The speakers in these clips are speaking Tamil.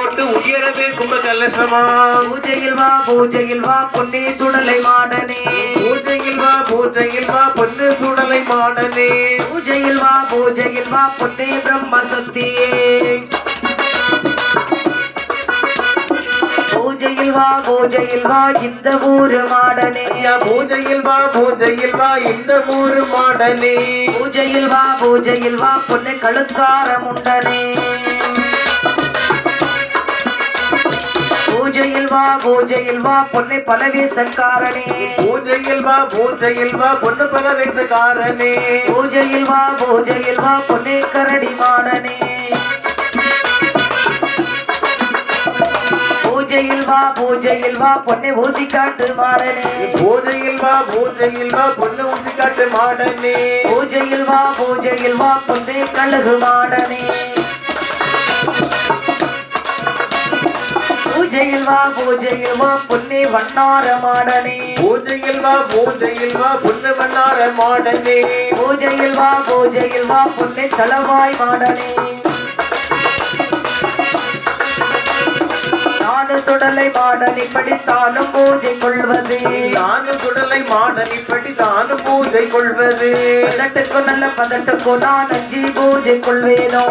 போட்டு உயரவே கும்ப கலசமா பூஜையில் வா பூஜையில் வா பொன்னே சுடலை மாடனே பூஜையில் வா பூஜையில் வா பொண்ணு சுடலை மாடனே பூஜையில் வா பூஜையில் வா பொன்னே பிரம்ம சக்தியே பூஜையில் வா பூஜையில் வா இந்த ஊரு மாடனே பூஜையில் வா பூஜையில் வா இந்த ஊரு மாடனே பூஜையில் வா பூஜையில் வா பொன்னே கழுக்கார முண்டனே வா பூஜையில் வா பொன்னே பலவேசக்காரனே பூஜையில் வா பூஜையில் வா பொண்ணு பல வயசுக்காரனே பூஜையில் வா பூஜையில் வா பொன்னே கரடி மாடனே பூஜையில் வா பூஜையில் வா பொன்னே ஊசி காட்டு மாடனே பூஜையில் வா பூஜையில் வா பொண்ணு ஊசி காட்டு மாடனே பூஜையில் வா பூஜையில் வா பொன்னே கழுகு மாடனே பூஜையில் வா பூஜையில் வா பொன்னே வண்ணார மாடனே. பூஜையில் வா பூஜையில் வா பொண்ணு மன்னார மாடனே. பூஜையில் வா பூஜையில் வா பொன்னே தளவாய் மாடனே. நானு சுடலை மாடனை படித்தாலும் பூஜை கொள்வது. நானு குடலை மாடன் தானும் பூஜை கொள்வது. பதட்டுக்கும் நல்ல பதட்டுக்கும் நான் அஞ்சி பூஜை கொள்வேனோ.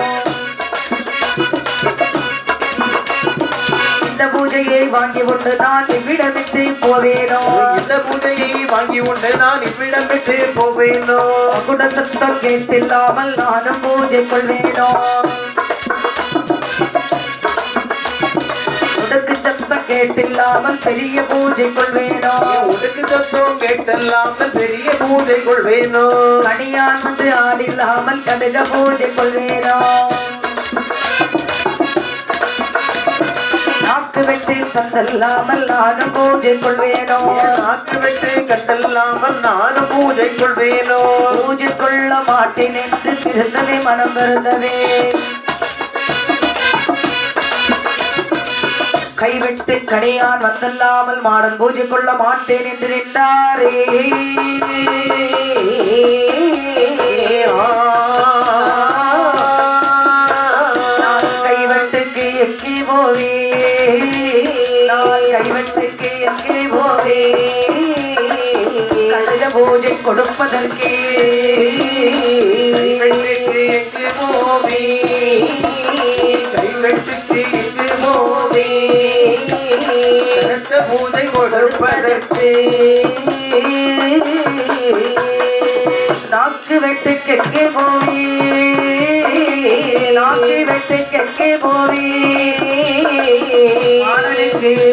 இந்த பூஜையை வாங்கி கொண்டு நான் இவ்விடமிட்டு போவேனோ? இந்த பூஜையை வாங்கி உண்டு நான் இவ்விடம் விட்டு போவேனோ? குட சத்தம் கேட்டில்லாமல் நானும் பூஜை கொள்வேனோ? உனக்கு சத்தம் கேட்டில்லாமல் பெரிய பூஜை கொள்வேனோ? உனக்கு தத்துவம் கேட்டல்லாமல் பெரிய பூஜை கொள்வேனோ? கணியான் வந்து ஆடில்லாமல் கடுக பூஜை கொள்வேனோ? நாக்கு வெட்டி தந்தல்லாமல் நானும் பூஜை கொள்வேனோ? நாக்கு விட்டு கட்டல்லாமல் நானும் பூஜை கொள்வேனோ? பூஜை கொள்ள மாட்டேன் என்று திருந்தவே மனம் வருந்தவே. கைவிட்டு கடையான் வந்தல்லாமல் மாடன் பூஜை கொள்ள மாட்டேன் என்று நின்றாரே. எங்கே போவே கழுத பூஜை கொடுப்பதற்கே. கைவெட்டுக்கு எங்கு போவே? கைவெட்டுக்கு எங்கு போவே? கருத்த பூஜை கொடுப்பதற்கு. நாக்கு வெட்டு கெக்கே போவி நாக்கு வெட்டு கெக்கே போவி?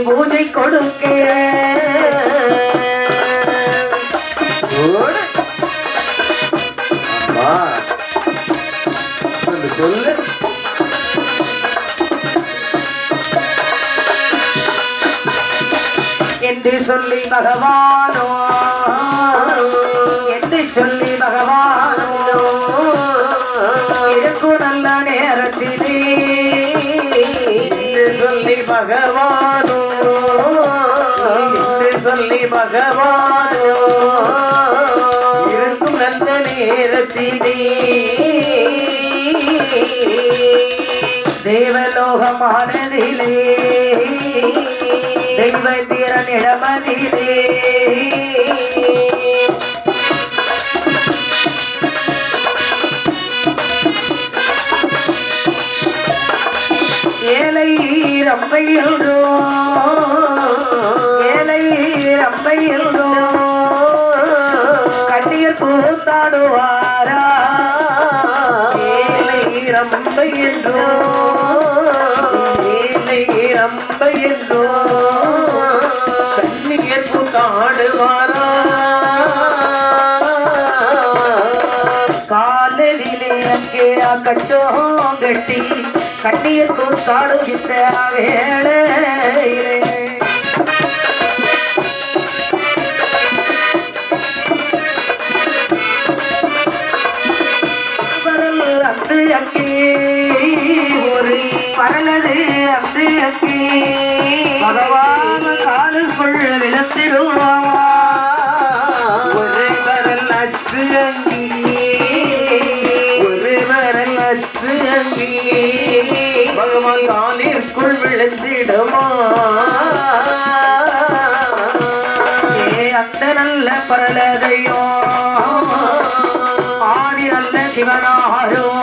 பூஜை கொடுக்க. சொல்லு. என்று சொல்லி பகவானோ பகவானோ இருக்கும் நல்ல நேரத்திலே. தேவலோகமானதிலே. தெய்வ திறனிடமதிலே ஏழை ரம்பையில்டோ ரம்பையில்டோ கட்டியர் கூத்தாடுவாரா ஏழை ரம்ப என்றோ? ஏழை ரம்ப என்றோ? கண்ணியர் கூத்தாடுவாரா காலதிலே அங்கே கச்சோ கட்டி கண்ணீர் கூத்தாடுகின்ற வேளையிலே. அந்து அங்கே. ஒரு பரலது அந்து அங்கே. பகவான காலுக்குள் விழுத்திடுவான். ஒரு வரல் அச்சு அங்கே. ஒரு வரல் அற்று அங்கி. பகவான் காலிற்குள் விழுந்திடுமா ஏ அந்த நல்ல பரலதையோ. ஆதி நல்ல சிவனாரோ.